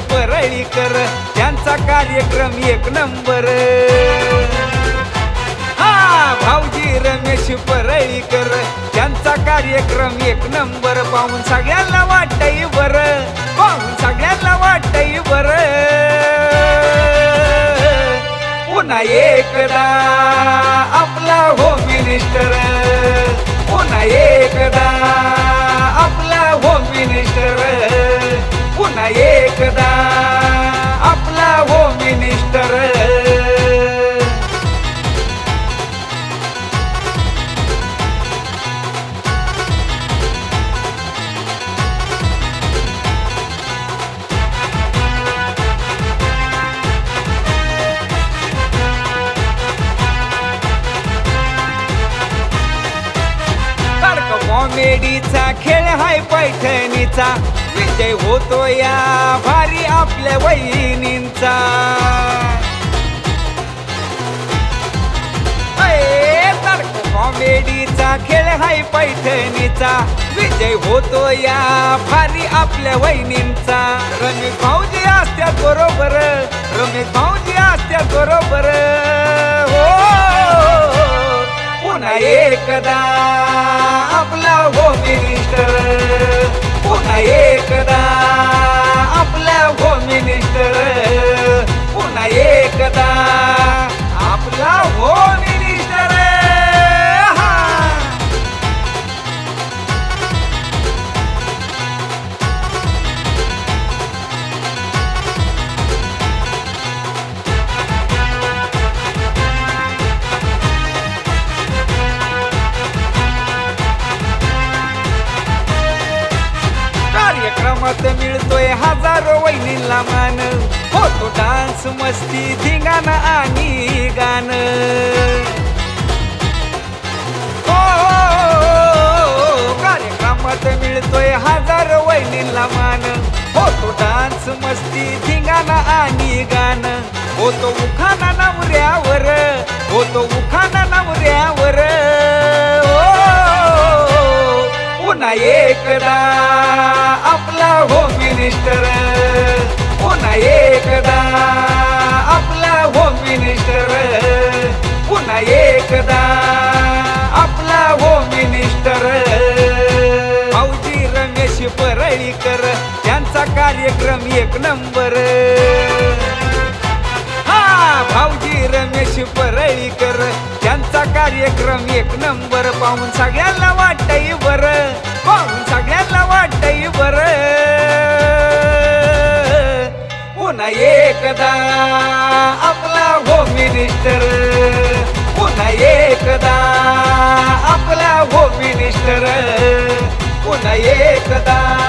परळीकर त्यांचा कार्यक्रम एक नंबर. हा भाऊजी रमेश परळीकर त्यांचा कार्यक्रम एक नंबर. पाहून सगळ्यांना वाटतंय बरं पाहून सगळ्यांना वाटतंय बरं पुन्हा एकदा. एकदा आपला होम मिनिस्टर. कॉमेडीचा खेळ हाय पैठणीचा. विजय होतो या भारी आपल्या वहिनींचा. कॉमेडीचा खेळ हाय पैठणीचा. विजय होतो या भारी आपल्या वहिनींचा. रमेश भाऊजी असत्या बरोबर रमेश भाऊजी असत्या बरोबर. हो पुन्हा एकदा आपला हो मिनिस्टर एकदा आपल्या हो मिनिस्टर कार्यक्रमात मिळतोय हजारो वहिनीला मान. होतो डान्स मस्ती धिंगाणा आणि गाणं. हो, हो, हो कार्यक्रमात मिळतोय हजारो वहिनीला मान. होतो डान्स मस्ती धिंगाणा आणि गाणं. होतो उखाना नवऱ्यावर होतो उखाना नवऱ्यावर. हो, हो पुन्हा एकदा. एकदा आपला होम मिनिस्टर भाऊजी रमेश परळीकर त्यांचा कार्यक्रम एक नंबर हा भाऊजी रमेश परळीकर त्यांचा कार्यक्रम एक नंबर पाहून सगळ्यांना वाटतंय बर. पाहून सगळ्यांना वाटतंय बर. पुन्हा एकदा मिस्टर मिनिस्टर पुन्हा एकदा.